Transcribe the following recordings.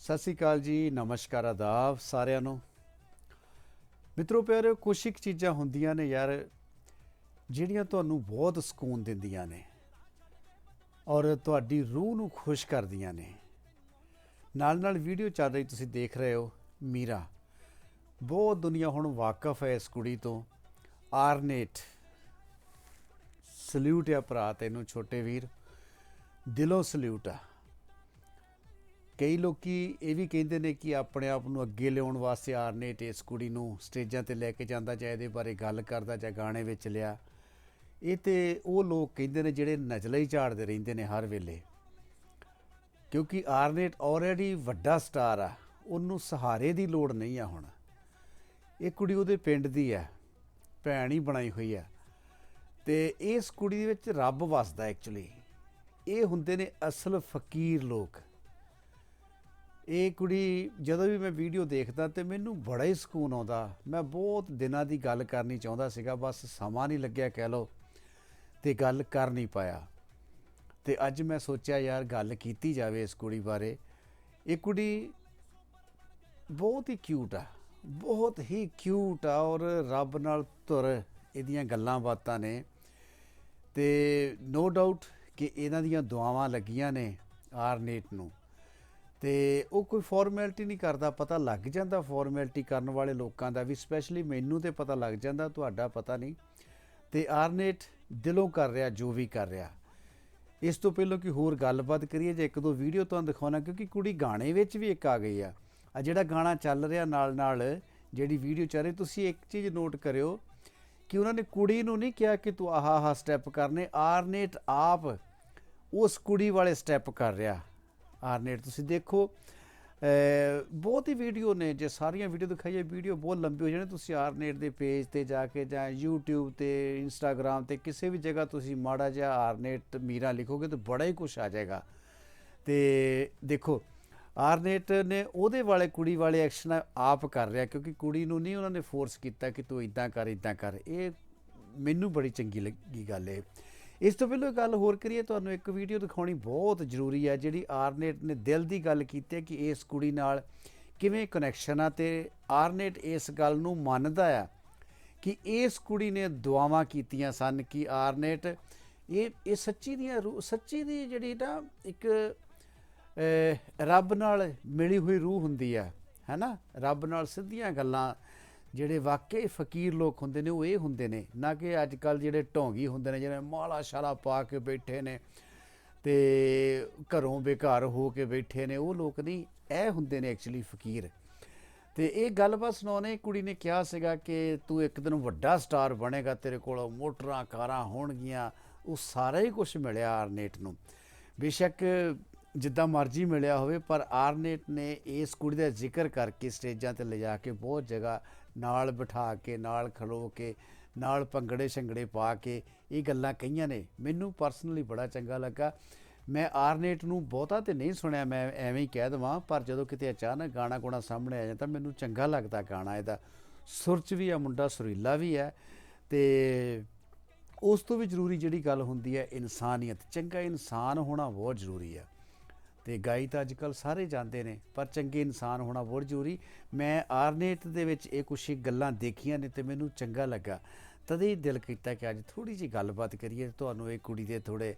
ਸਤਿ ਸ੍ਰੀ ਅਕਾਲ ਜੀ, ਨਮਸਕਾਰ ਆਦਾਬ ਸਾਰਿਆਂ ਨੂੰ। ਮਿੱਤਰੋ ਪਿਆਰੇ ਕੁਛ ਇੱਕ ਚੀਜ਼ਾਂ ਹੁੰਦੀਆਂ ਨੇ ਯਾਰ, ਜਿਹੜੀਆਂ ਤੁਹਾਨੂੰ ਬਹੁਤ ਸਕੂਨ ਦਿੰਦੀਆਂ ਨੇ ਔਰ ਤੁਹਾਡੀ ਰੂਹ ਨੂੰ ਖੁਸ਼ ਕਰਦੀਆਂ ਨੇ। ਨਾਲ ਨਾਲ ਵੀਡੀਓ ਚੱਲ ਰਹੀ ਤੁਸੀਂ ਦੇਖ ਰਹੇ ਹੋ, ਮੀਰਾ। ਬਹੁਤ ਦੁਨੀਆ ਹੁਣ ਵਾਕਿਫ ਹੈ ਇਸ ਕੁੜੀ ਤੋਂ। ਆਰਨੇਟ। ਸਲੂਟ ਆ ਭਰਾ ਤੈਨੂੰ, ਛੋਟੇ ਵੀਰ। ਦਿਲੋਂ ਸਲੂਟ ਆ। ਕਈ ਲੋਕੀ ਇਹ ਵੀ ਕਹਿੰਦੇ ਨੇ ਕਿ ਆਪਣੇ ਆਪ ਨੂੰ ਅੱਗੇ ਲਿਆਉਣ ਵਾਸਤੇ ਆਰਨੇਟ ਇਸ ਕੁੜੀ ਨੂੰ ਸਟੇਜਾਂ ਤੇ ਲੈ ਕੇ ਜਾਂਦਾ ਜਾਂ ਇਹਦੇ ਬਾਰੇ ਗੱਲ ਕਰਦਾ ਜਾਂ ਗਾਣੇ ਵਿੱਚ ਲਿਆ। ਇਹ ਤੇ ਉਹ ਲੋਕ ਕਹਿੰਦੇ ਨੇ ਜਿਹੜੇ ਨਜਲਾ ਹੀ ਝਾੜਦੇ ਰਹਿੰਦੇ ਨੇ ਹਰ ਵੇਲੇ। ਕਿਉਂਕਿ ਆਰਨੇਟ ਆਲਰੇਡੀ ਵੱਡਾ ਸਟਾਰ ਆ, ਉਹਨੂੰ ਸਹਾਰੇ ਦੀ ਲੋੜ ਨਹੀਂ ਆ ਹੁਣ। ਇਹ ਕੁੜੀ ਉਹਦੇ ਪਿੰਡ ਦੀ ਆ, ਭੈਣ ਹੀ ਬਣਾਈ ਹੋਈ ਆ। ਤੇ ਇਸ ਕੁੜੀ ਦੇ ਵਿੱਚ ਰੱਬ ਵਸਦਾ ਐਕਚੁਅਲੀ ਇਹ ਹੁੰਦੇ ਨੇ ਅਸਲ ਫਕੀਰ ਲੋਕ। ਇਹ ਕੁੜੀ ਜਦੋਂ ਵੀ ਮੈਂ ਵੀਡੀਓ ਦੇਖਦਾ ਤੇ ਮੈਨੂੰ ਬੜਾ ਹੀ ਸਕੂਨ ਆਉਂਦਾ। ਮੈਂ ਬਹੁਤ ਦਿਨਾਂ ਦੀ ਗੱਲ ਕਰਨੀ ਚਾਹੁੰਦਾ ਸੀਗਾ, ਬਸ ਸਮਾਂ ਨਹੀਂ ਲੱਗਿਆ ਕਹਿ ਲਓ ਤੇ ਗੱਲ ਕਰ ਨਹੀਂ ਪਾਇਆ। ਤੇ ਅੱਜ ਮੈਂ ਸੋਚਿਆ ਯਾਰ ਗੱਲ ਕੀਤੀ ਜਾਵੇ ਇਸ ਕੁੜੀ ਬਾਰੇ। ਇਹ ਕੁੜੀ ਬਹੁਤ ਹੀ ਕਿਊਟ ਆ, ਬਹੁਤ ਹੀ ਕਿਊਟ ਆ ਔਰ ਰੱਬ ਨਾਲ ਧੁਰ ਇਹਦੀਆਂ ਗੱਲਾਂ ਬਾਤਾਂ ਨੇ। ਤੇ ਨੋ ਡਾਊਟ ਕਿ ਇਹਨਾਂ ਦੀਆਂ ਦੁਆਵਾਂ ਲੱਗੀਆਂ ਨੇ ਆਰਨੇਟ ਨੂੰ। ਤੇ ਉਹ ਕੋਈ ਫਾਰਮੈਲਿਟੀ ਨਹੀਂ ਕਰਦਾ, ਪਤਾ ਲੱਗ ਜਾਂਦਾ ਫਾਰਮੈਲਿਟੀ ਕਰਨ ਵਾਲੇ ਲੋਕਾਂ ਦਾ ਵੀ ਸਪੈਸ਼ਲੀ ਮੈਨੂੰ ਤੇ ਪਤਾ ਲੱਗ ਜਾਂਦਾ, ਤੁਹਾਡਾ ਪਤਾ ਨਹੀਂ। ਤੇ ਆਰਨੇਟ ਦਿਲੋਂ ਕਰ ਰਿਹਾ, ਜੋ ਵੀ ਕਰ ਰਿਹਾ। ਇਸ ਤੋਂ ਪਹਿਲਾਂ ਕਿ ਹੋਰ ਗੱਲਬਾਤ ਕਰੀਏ, ਜੇ ਇੱਕ ਦੋ ਵੀਡੀਓ ਤੁਹਾਨੂੰ ਦਿਖਾਉਣਾ, ਕਿਉਂਕਿ ਕੁੜੀ ਗਾਣੇ ਵਿੱਚ ਵੀ ਇੱਕ ਆ ਗਈ ਆ। ਆ ਜਿਹੜਾ ਗਾਣਾ ਚੱਲ ਰਿਹਾ ਨਾਲ ਨਾਲ ਜਿਹੜੀ ਵੀਡੀਓ ਚੱਲ ਰਹੀ, ਤੁਸੀਂ ਇੱਕ ਚੀਜ਼ ਨੋਟ ਕਰਿਓ ਕਿ ਉਹਨਾਂ ਨੇ ਕੁੜੀ ਨੂੰ ਨਹੀਂ ਕਿਹਾ ਕਿ ਤੂੰ ਆਹਾ ਆਹ ਸਟੈਪ ਕਰਨੇ, ਆਰਨੇਟ ਆਪ ਉਸ ਕੁੜੀ ਵਾਲੇ ਸਟੈਪ ਕਰ ਰਿਹਾ। ਆਰਨੇਟ ਤੁਸੀਂ ਦੇਖੋ ਬਹੁਤ ਹੀ ਵੀਡੀਓ ਨੇ, ਜੇ ਸਾਰੀਆਂ ਵੀਡੀਓ ਦਿਖਾਈਏ ਵੀਡੀਓ ਬਹੁਤ ਲੰਬੀ ਹੋ ਜਾਣੀ, ਤੁਸੀਂ ਆਰਨੇਟ ਦੇ ਪੇਜ ਤੇ ਜਾ ਕੇ ਜਾਂ YouTube ਤੇ, Instagram ਤੇ ਕਿਸੇ ਵੀ ਜਗ੍ਹਾ ਤੁਸੀਂ ਮਾੜਾ ਜਿਹਾ ਆਰਨੇਟ ਮੀਰਾ ਲਿਖੋਗੇ ਤਾਂ ਬੜਾ ਹੀ ਕੁਝ ਆ ਜਾਏਗਾ। ਤੇ ਦੇਖੋ ਆਰਨੇਟ ਨੇ ਉਹਦੇ ਵਾਲੇ ਕੁੜੀ ਵਾਲੇ ਐਕਸ਼ਨ ਆਪ ਕਰ ਰਿਹਾ, ਕਿਉਂਕਿ ਕੁੜੀ ਨੂੰ ਨਹੀਂ ਉਹਨਾਂ ਨੇ ਫੋਰਸ ਕੀਤਾ ਕਿ ਤੂੰ ਇਦਾਂ ਕਰ ਇਦਾਂ ਕਰ। ਇਹ ਮੈਨੂੰ ਬੜੀ ਚੰਗੀ ਲੱਗੀ ਗੱਲ ਹੈ ਇਸ ਤੋਂ ਪਹਿਲਾਂ ਗੱਲ ਹੋਰ ਕਰੀਏ, ਤੁਹਾਨੂੰ ਇੱਕ ਵੀਡੀਓ ਦਿਖਾਉਣੀ ਬਹੁਤ ਜ਼ਰੂਰੀ ਹੈ, ਜਿਹੜੀ ਆਰਨੇਟ ਨੇ ਦਿਲ ਦੀ ਗੱਲ ਕੀਤੀ ਹੈ ਕਿ ਇਸ ਕੁੜੀ ਨਾਲ ਕਿਵੇਂ ਕਨੈਕਸ਼ਨ ਆ ਤੇ ਆਰਨੇਟ ਇਸ ਗੱਲ ਨੂੰ ਮੰਨਦਾ ਆ ਕਿ ਇਸ ਕੁੜੀ ਨੇ ਦੁਆਵਾਂ ਕੀਤੀਆਂ ਸਨ ਕਿ ਆਰਨੇਟ ਇਹ ਇਹ ਸੱਚੀ ਦੀਆਂ ਰੂਹ, ਸੱਚੀ ਦੀ ਜਿਹੜੀ ਨਾ ਇੱਕ ਰੱਬ ਨਾਲ ਮਿਲੀ ਹੋਈ ਰੂਹ ਹੁੰਦੀ ਆ, ਹੈਨਾ? ਰੱਬ ਨਾਲ ਸਿੱਧੀਆਂ ਗੱਲਾਂ ਜਿਹੜੇ ਵਾਕਈ ਫਕੀਰ ਲੋਕ ਹੁੰਦੇ ਨੇ, ਉਹ ਇਹ ਹੁੰਦੇ ਨੇ, ਨਾ ਕਿ ਅੱਜ ਕੱਲ ਜਿਹੜੇ ਢੋਂਗੀ ਹੁੰਦੇ ਨੇ, ਜਿਹੜੇ ਮਾਲਾ ਸ਼ਾਲਾ ਪਾ ਕੇ ਬੈਠੇ ਨੇ ਤੇ ਘਰੋਂ ਬੇਕਾਰ ਹੋ ਕੇ ਬੈਠੇ ਨੇ, ਉਹ ਲੋਕ ਨਹੀਂ, ਇਹ ਹੁੰਦੇ ਨੇ ਐਕਚੁਅਲੀ ਫਕੀਰ। ਤੇ ਇਹ ਗੱਲਬਾਤ ਸੁਣਾਉਣੇ ਕੁੜੀ ਨੇ ਕਿਹਾ ਸੀਗਾ ਕਿ ਤੂੰ ਇੱਕ ਦਿਨ ਵੱਡਾ ਸਟਾਰ ਬਣੇਗਾ, ਤੇਰੇ ਕੋਲ ਮੋਟਰਾਂ, ਕਾਰਾਂ ਹੋਣਗੀਆਂ, ਉਹ ਸਾਰਾ ਹੀ ਕੁਝ ਮਿਲਿਆ ਆਰਨੇਟ ਨੂੰ। ਬੇਸ਼ੱਕ ਜਿੱਦਾਂ ਮਰਜ਼ੀ ਮਿਲਿਆ ਹੋਵੇ, ਪਰ ਆਰਨੇਟ ਨੇ ਇਸ ਕੁੜੀ ਦਾ ਜ਼ਿਕਰ ਕਰਕੇ ਸਟੇਜਾਂ ਤੇ ਲਿਜਾ ਕੇ ਬਹੁਤ ਜਗ੍ਹਾ ਨਾਲ ਬਿਠਾ ਕੇ, ਨਾਲ ਖਲੋ ਕੇ, ਨਾਲ ਪੰਗੜੇ ਸ਼ੰਗੜੇ ਪਾ ਕੇ, ਇਹ ਗੱਲਾਂ ਕਹੀਆਂ ਨੇ। ਮੈਨੂੰ ਪਰਸਨਲੀ ਬੜਾ ਚੰਗਾ ਲੱਗਾ। ਮੈਂ ਆਰਨੇਟ ਨੂੰ ਬਹੁਤਾ ਤੇ ਨਹੀਂ ਸੁਣਿਆ, ਮੈਂ ਐਵੇਂ ਹੀ ਕਹਿ ਦਵਾਂ, ਪਰ ਜਦੋਂ ਕਿਤੇ ਅਚਾਨਕ ਗਾਣਾ ਗੁਣਾ ਸਾਹਮਣੇ ਆ ਜਾਂਦਾ, ਮੈਨੂੰ ਚੰਗਾ ਲੱਗਦਾ ਗਾਣਾ ਇਹਦਾ। ਸੁਰ 'ਚ ਵੀ ਆ ਮੁੰਡਾ, ਸੁਰੀਲਾ ਵੀ ਹੈ ਤੇ ਉਸ ਤੋਂ ਵੀ ਜ਼ਰੂਰੀ ਜਿਹੜੀ ਗੱਲ ਹੁੰਦੀ ਹੈ, ਇਨਸਾਨੀਅਤ। ਚੰਗਾ ਇਨਸਾਨ ਹੋਣਾ ਬਹੁਤ ਜ਼ਰੂਰੀ ਹੈ। ਤੇ ਗਾਈ ਤਾਂ ਅੱਜ ਕੱਲ ਸਾਰੇ ਜਾਂਦੇ ਨੇ, ਪਰ ਚੰਗੇ ਇਨਸਾਨ ਹੋਣਾ ਬਹੁਤ ਜ਼ਰੂਰੀ। ਮੈਂ ਆਰਨੇਟ ਦੇ ਵਿੱਚ ਇਹ ਕੁਛ ਗੱਲਾਂ ਦੇਖੀਆਂ ਨੇ ਤੇ ਮੈਨੂੰ ਚੰਗਾ ਲੱਗਾ। ਤਦੇ ਹੀ ਦਿਲ ਕੀਤਾ ਕਿ ਅੱਜ ਥੋੜੀ ਜੀ ਗੱਲਬਾਤ ਕਰੀਏ, ਤੁਹਾਨੂੰ ਇਹ ਕੁੜੀ ਦੇ ਥੋੜੇ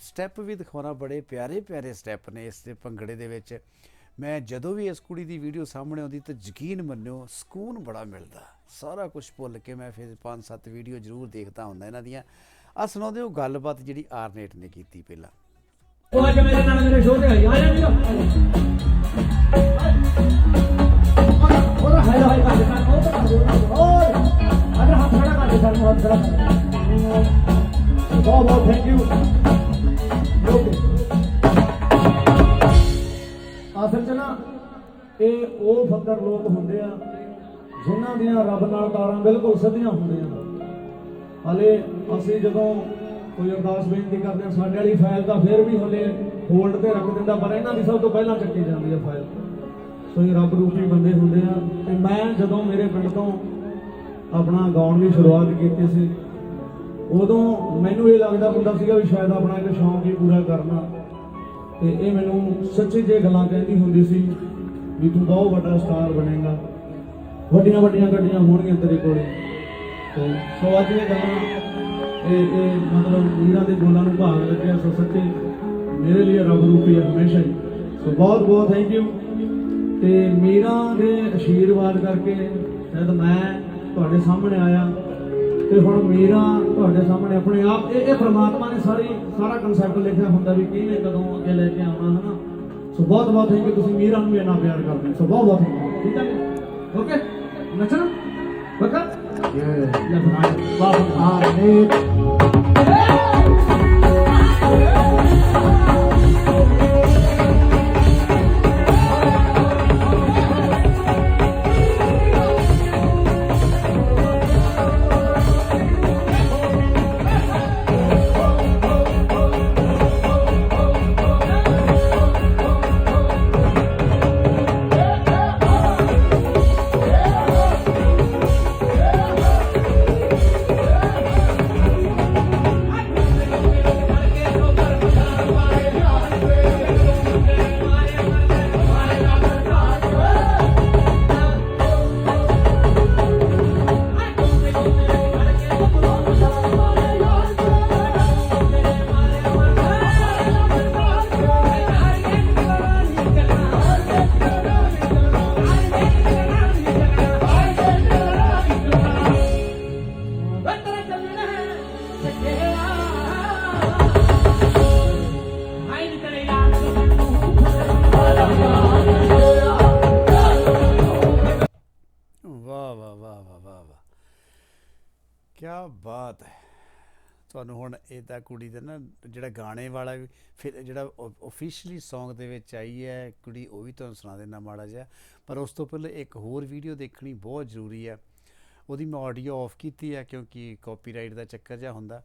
ਸਟੈਪ ਵੀ ਦਿਖਾਉਣਾ, ਬੜੇ ਪਿਆਰੇ ਪਿਆਰੇ ਸਟੈਪ ਨੇ ਇਸ ਦੇ ਭੰਗੜੇ ਦੇ ਵਿੱਚ। ਮੈਂ ਜਦੋਂ ਵੀ ਇਸ ਕੁੜੀ ਦੀ ਵੀਡੀਓ ਸਾਹਮਣੇ ਆਉਂਦੀ ਤਾਂ ਯਕੀਨ ਮੰਨਿਓ, ਸਕੂਨ ਬੜਾ ਮਿਲਦਾ। ਸਾਰਾ ਕੁਝ ਭੁੱਲ ਕੇ ਮੈਂ ਫਿਰ ਪੰਜ ਸੱਤ ਵੀਡੀਓ ਜ਼ਰੂਰ ਦੇਖਦਾ ਹੁੰਦਾ ਇਹਨਾਂ ਦੀਆਂ। ਆ ਸੁਣਾਉਂਦੇ ਹੋ, ਗੱਲਬਾਤ ਜਿਹੜੀ ਆਰਨੇਟ ਨੇ ਕੀਤੀ ਪਹਿਲਾਂ। ਉਹ ਅੱਜ ਮੇਰੇ ਨਾਲ ਮੇਰੇ ਸ਼ੋਅ ਤੇ ਆਈ, ਆ ਜਾ ਵੀਰੋ। ਉਹਦਾ ਹਾਈ ਹਾਈ ਕਰ ਦਿੱਤਾ ਉਹ ਤਾਂ ਹੋਰ ਅਗਰ ਹੱਥ ਖੜਾ ਕਰ ਦਿੱਤਾ ਨੂੰ ਹੱਥ ਬਹੁਤ ਬਹੁਤ ਥੈਂਕ ਯੂ ਅਸਲ ਚ ਨਾ, ਇਹ ਉਹ ਫਕਰ ਲੋਕ ਹੁੰਦੇ ਆ, ਜਿਨ੍ਹਾਂ ਦੀਆਂ ਰੱਬ ਨਾਲ ਤਾਰਾਂ ਬਿਲਕੁਲ ਸਿੱਧੀਆਂ ਹੁੰਦੀਆਂ। ਹਲੇ ਅਸੀਂ ਜਦੋਂ ਕੋਈ ਅਰਦਾਸ ਬੇਨਤੀ ਕਰਦੇ ਹਾਂ ਸਾਡੇ ਵਾਲੀ ਫਾਈਲ ਤਾਂ ਫਿਰ ਵੀ ਹਲੇ ਹੋਲਡ ਤੇ ਰੱਖ ਦਿੰਦਾ, ਪਰ ਇਹਨਾਂ ਦੀ ਸਭ ਤੋਂ ਪਹਿਲਾਂ ਚੱਕੀ ਜਾਂਦੀ ਹੈ ਫਾਈਲ ਸੋ ਇਹ ਰੱਬ ਰੂਪੀ ਬੰਦੇ ਹੁੰਦੇ ਆ। ਤੇ ਮੈਂ ਜਦੋਂ ਮੇਰੇ ਪਿੰਡ ਤੋਂ ਆਪਣਾ ਗਾਉਣ ਦੀ ਸ਼ੁਰੂਆਤ ਕੀਤੀ ਸੀ, ਉਦੋਂ ਮੈਨੂੰ ਇਹ ਲੱਗਦਾ ਹੁੰਦਾ ਸੀਗਾ ਵੀ ਸ਼ਾਇਦ ਆਪਣਾ ਇੱਕ ਸ਼ੌਂਕ ਹੀ ਪੂਰਾ ਕਰਨਾ। ਤੇ ਇਹ ਮੈਨੂੰ ਸੱਚੀ ਜੇ ਗੱਲਾਂ ਕਹਿੰਦੀ ਹੁੰਦੀ ਸੀ ਵੀ ਤੂੰ ਬਹੁਤ ਵੱਡਾ ਸਟਾਰ ਬਣੇਗਾ। ਵੱਡੀਆਂ ਵੱਡੀਆਂ ਗੱਡੀਆਂ ਹੋਣਗੀਆਂ ਤੇਰੇ ਕੋਲ। ਤੇ ਸੋ ਅੱਜ ਇਹ ਗੱਲਾਂ ਇਹ ਇਹ ਮਤਲਬ ਵੀਰਾਂ ਦੇ ਬੋਲਾਂ ਨੂੰ ਭਾਗ ਲੱਗਿਆ। ਸੋ ਸੱਚੀ ਮੇਰੇ ਲਈ ਰੱਬ ਰੂਪੀ ਹੈ ਹਮੇਸ਼ਾ ਹੀ। ਸੋ ਬਹੁਤ ਬਹੁਤ ਥੈਂਕ ਯੂ ਤੇ ਮੀਰਾਂ ਦੇ ਆਸ਼ੀਰਵਾਦ ਕਰਕੇ ਜਦ ਮੈਂ ਤੁਹਾਡੇ ਸਾਹਮਣੇ ਆਇਆ। ਤੇ ਹੁਣ ਮੀਰਾਂ ਤੁਹਾਡੇ ਸਾਹਮਣੇ ਆਪਣੇ ਆਪ ਇਹ ਇਹ ਪ੍ਰਮਾਤਮਾ ਨੇ ਸਾਰੀ ਸਾਰਾ ਕਨਸੈਪਟ ਲਿਖਿਆ ਹੁੰਦਾ ਵੀ ਕਿਹਨੇ ਕਦੋਂ ਅੱਗੇ ਲੈ ਕੇ ਆਉਣਾ, ਹਨਾ? ਸੋ ਬਹੁਤ ਬਹੁਤ ਥੈਂਕ ਯੂ ਤੁਸੀਂ ਮੀਰਾਂ ਨੂੰ ਵੀ ਇੰਨਾ ਪਿਆਰ ਕਰਦੇ ਸੋ ਬਹੁਤ ਬਹੁਤ thank you। ਠੀਕ ਹੈ ਓਕੇ ਨੱਚਣਾ? Yeah. Love and I. Love and I. ਕੀ ਬਾਤ ਹੈ। ਤੁਹਾਨੂੰ ਹੁਣ ਇਹ ਤਾਂ ਕੁੜੀ ਦਾ ਨਾ ਜਿਹੜਾ ਗਾਣੇ ਵਾਲਾ ਵੀ ਫਿਰ ਜਿਹੜਾ ਆਫੀਸ਼ੀਅਲੀ Song ਦੇ ਵਿੱਚ ਆਈ ਹੈ, ਕੁੜੀ ਉਹ ਵੀ ਤੁਹਾਨੂੰ ਸੁਣਾ ਦੇਣਾ ਮਾੜਾ ਜਿਹਾ। ਪਰ ਉਸ ਤੋਂ ਪਹਿਲਾਂ ਇੱਕ ਹੋਰ ਵੀਡੀਓ ਦੇਖਣੀ ਬਹੁਤ ਜ਼ਰੂਰੀ ਹੈ। ਉਹਦੀ ਮੈਂ ਆਡੀਓ ਆਫ ਕੀਤੀ ਹੈ ਕਿਉਂਕਿ ਕਾਪੀਰਾਈਟ ਦਾ ਚੱਕਰ ਜਿਹਾ ਹੁੰਦਾ।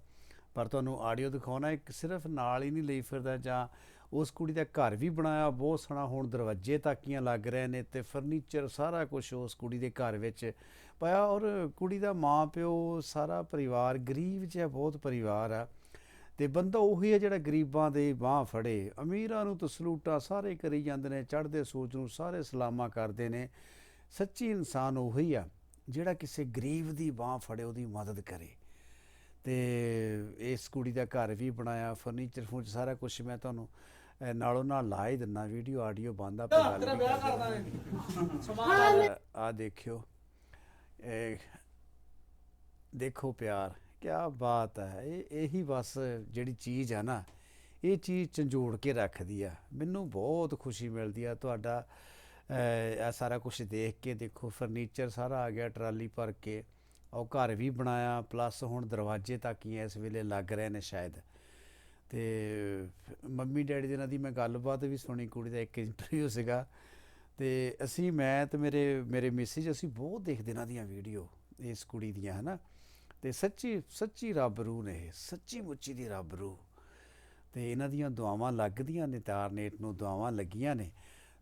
ਪਰ ਤੁਹਾਨੂੰ ਆਡੀਓ ਦਿਖਾਉਣਾ ਇੱਕ ਸਿਰਫ ਨਾਲ ਹੀ ਨਹੀਂ ਲਈ ਫਿਰਦਾ ਜਾਂ ਉਸ ਕੁੜੀ ਦਾ ਘਰ ਵੀ ਬਣਾਇਆ, ਬਹੁਤ ਸੋਹਣਾ ਹੁਣ ਦਰਵਾਜ਼ੇ ਤਾਕੀਆਂ ਲੱਗ ਰਹੇ ਨੇ ਤੇ ਫਰਨੀਚਰ ਸਾਰਾ ਕੁਝ ਉਸ ਕੁੜੀ ਦੇ ਘਰ ਵਿੱਚ ਪਾਇਆ ਔਰ ਕੁੜੀ ਦਾ ਮਾਂ ਪਿਓ ਸਾਰਾ ਪਰਿਵਾਰ ਗਰੀਬ ਜਿਹਾ ਬਹੁਤ ਪਰਿਵਾਰ ਆ ਤੇ ਬੰਦਾ ਉਹੀ ਹੈ ਜਿਹੜਾ ਗਰੀਬਾਂ ਦੇ ਬਾਹ ਫੜੇ। ਅਮੀਰਾਂ ਨੂੰ ਤਾਂ ਸਲੂਟਾਂ ਸਾਰੇ ਕਰੀ ਜਾਂਦੇ ਨੇ, ਚੜ੍ਹਦੇ ਸੂਰਜ ਨੂੰ ਸਾਰੇ ਸਲਾਮਾਂ ਕਰਦੇ ਨੇ। ਸੱਚੀ ਇਨਸਾਨ ਉਹੀ ਆ ਜਿਹੜਾ ਕਿਸੇ ਗਰੀਬ ਦੀ ਬਾਹ ਫੜੇ, ਉਹਦੀ ਮਦਦ ਕਰੇ। ਤੇ ਇਸ ਕੁੜੀ ਦਾ ਘਰ ਵੀ ਬਣਾਇਆ ਫਰਨੀਚਰ ਫੂਚ ਸਾਰਾ ਕੁਝ ਮੈਂ ਤੁਹਾਨੂੰ ਨਾਲੋਂ ਨਾਲ ਲਾ ਹੀ ਦਿੰਨਾ ਵੀਡੀਓ ਆਡੀਓ ਬੰਦ ਆਪਾਂ ਗੱਲ ਕਰਦੇ ਆ ਦੇਖਿਓ ਇਹ ਦੇਖੋ ਪਿਆਰ ਕੀ ਬਾਤ ਹੈ। ਇਹ ਇਹੀ ਬਸ ਜਿਹੜੀ ਚੀਜ਼ ਆ ਨਾ ਇਹ ਚੀਜ਼ ਝੰਜੋੜ ਕੇ ਰੱਖਦੀ ਆ। ਮੈਨੂੰ ਬਹੁਤ ਖੁਸ਼ੀ ਮਿਲਦੀ ਆ ਤੁਹਾਡਾ ਇਹ ਸਾਰਾ ਕੁਝ ਦੇਖ ਕੇ। ਦੇਖੋ ਫਰਨੀਚਰ ਸਾਰਾ ਆ ਗਿਆ ਟਰਾਲੀ ਭਰ ਕੇ। ਉਹ ਘਰ ਵੀ ਬਣਾਇਆ ਪਲੱਸ ਹੁਣ ਦਰਵਾਜ਼ੇ ਤੱਕ ਹੀ ਇਸ ਵੇਲੇ ਲੱਗ ਰਹੇ ਨੇ ਸ਼ਾਇਦ। ਤੇ ਮੰਮੀ ਡੈਡੀ ਦੇ ਨਾਲ ਦੀ ਮੈਂ ਗੱਲਬਾਤ ਵੀ ਸੁਣੀ, ਕੁੜੀ ਦਾ ਇੱਕ ਇੰਟਰਵਿਊ ਸੀਗਾ। ਤੇ ਅਸੀਂ, ਮੈਂ ਤੇ ਮੇਰੇ ਮੇਰੇ ਮੈਸੇਜ, ਅਸੀਂ ਬਹੁਤ ਦੇਖਦੇ ਇਹਨਾਂ ਦੀਆਂ ਵੀਡੀਓ ਇਸ ਕੁੜੀ ਦੀਆਂ, ਹਨਾ। ਤੇ ਸੱਚੀ ਸੱਚੀ ਰੱਬ ਰੂ ਨੇ ਇਹ, ਸੱਚੀ ਮੁੱਚੀ ਦੀ ਰੱਬ ਰੂ ਤੇ ਇਹਨਾਂ ਦੀਆਂ ਦੁਆਵਾਂ ਲੱਗਦੀਆਂ ਨੇ ਤਾਰਨੇਟ ਨੂੰ ਦੁਆਵਾਂ ਲੱਗੀਆਂ ਨੇ।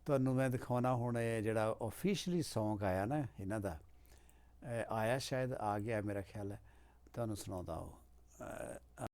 ਤੁਹਾਨੂੰ ਮੈਂ ਦਿਖਾਉਣਾ ਹੁਣ ਇਹ ਜਿਹੜਾ ਆਫੀਸ਼ੀਅਲੀ Song ਆਇਆ ਨਾ, ਇਹਨਾਂ ਦਾ। ਆਇਆ ਸ਼ਾਇਦ, ਆ ਗਿਆ ਮੇਰਾ ਖਿਆਲ ਹੈ। ਤੁਹਾਨੂੰ ਸੁਣਾਉਂਦਾ ਉਹ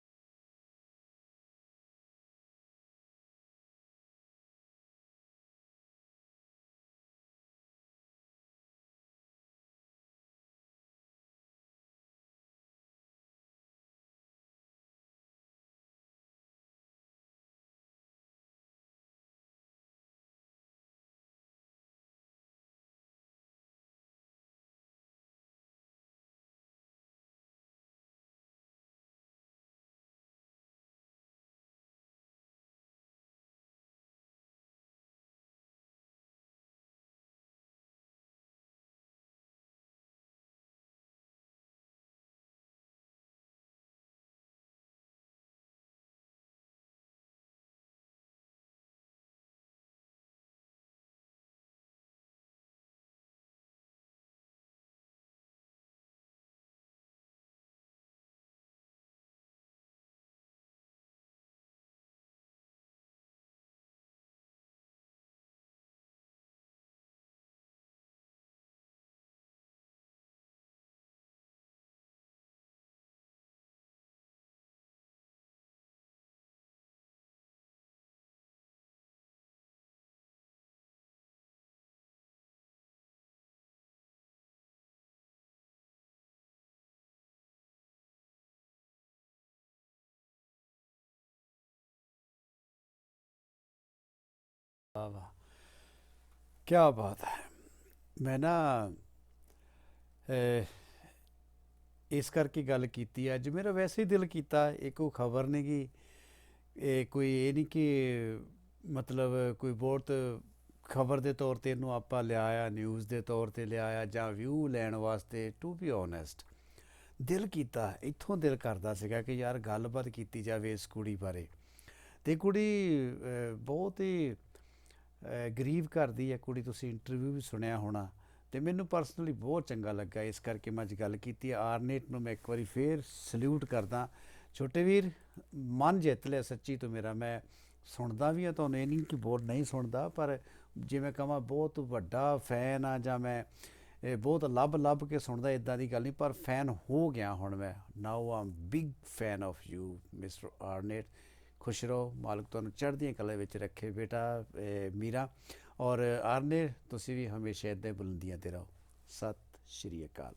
ਵਾਹ ਵਾਹ ਕੀ ਬਾਤ ਹੈ ਮੈਂ ਨਾ ਇਸ ਕਰਕੇ ਗੱਲ ਕੀਤੀ ਅੱਜ ਮੇਰਾ ਵੈਸੇ ਹੀ ਦਿਲ ਕੀਤਾ ਇਹ ਕੋਈ ਖਬਰ ਨਹੀਂ ਗੀ ਇਹ ਕੋਈ ਇਹ ਨਹੀਂ ਕਿ ਮਤਲਬ ਕੋਈ ਬਹੁਤ ਖਬਰ ਦੇ ਤੌਰ ਤੇ ਇਹਨੂੰ ਆਪਾਂ ਲਿਆਇਆ ਨਿਊਜ਼ ਦੇ ਤੌਰ ਤੇ ਲਿਆਇਆ ਜਾਂ ਵਿਊ ਲੈਣ ਵਾਸਤੇ ਟੂ ਬੀ ਓਨੈਸਟ ਦਿਲ ਕੀਤਾ ਇੱਥੋਂ ਦਿਲ ਕਰਦਾ ਸੀਗਾ ਕਿ ਯਾਰ ਗੱਲਬਾਤ ਕੀਤੀ ਜਾਵੇ ਇਸ ਕੁੜੀ ਬਾਰੇ ਤੇ ਕੁੜੀ ਬਹੁਤ ਹੀ ਗਰੀਬ ਘਰ ਦੀ ਹੈ ਕੁੜੀ ਤੁਸੀਂ ਇੰਟਰਵਿਊ ਵੀ ਸੁਣਿਆ ਹੋਣਾ ਤੇ ਮੈਨੂੰ ਪਰਸਨਲੀ ਬਹੁਤ ਚੰਗਾ ਲੱਗਾ ਇਸ ਕਰਕੇ ਮੈਂ ਅੱਜ ਗੱਲ ਕੀਤੀ। ਆਰਨੇਟ ਨੂੰ ਮੈਂ ਇੱਕ ਵਾਰੀ ਫੇਰ ਸਲੂਟ ਕਰਦਾ। ਛੋਟੇ ਵੀਰ, ਮਨ ਜਿੱਤ ਲਿਆ ਸੱਚੀ ਤੋਂ ਮੇਰਾ। ਮੈਂ ਸੁਣਦਾ ਵੀ ਆ ਤੁਹਾਨੂੰ ਇਹ ਨਹੀਂ ਕਿ ਬਹੁਤ ਨਹੀਂ ਸੁਣਦਾ, ਪਰ ਜਿਵੇਂ ਕਹਾਂ ਬਹੁਤ ਵੱਡਾ ਫੈਨ ਆ ਜਾਂ ਮੈਂ ਬਹੁਤ ਲੱਭ ਲੱਭ ਕੇ ਸੁਣਦਾ ਇਦਾਂ ਦੀ ਗੱਲ ਨਹੀਂ, ਪਰ ਫੈਨ ਹੋ ਗਿਆ ਹੁਣ ਮੈਂ। Now I'm big fan of you mister Arnett ਖੁਸ਼ ਰਹੋ, ਮਾਲਕ ਤੁਹਾਨੂੰ ਚੜ੍ਹਦੀਆਂ ਕਲਾ ਵਿੱਚ ਰੱਖੇ ਬੇਟਾ, ਇਹ ਮੀਰਾ। ਔਰ ਆਰਨੇ, ਤੁਸੀਂ ਵੀ ਹਮੇਸ਼ਾ ਇਦਾਂ ਬੁਲੰਦੀਆਂ ਤੇ ਰਹੋ। ਸਤਿ ਸ਼੍ਰੀ ਅਕਾਲ।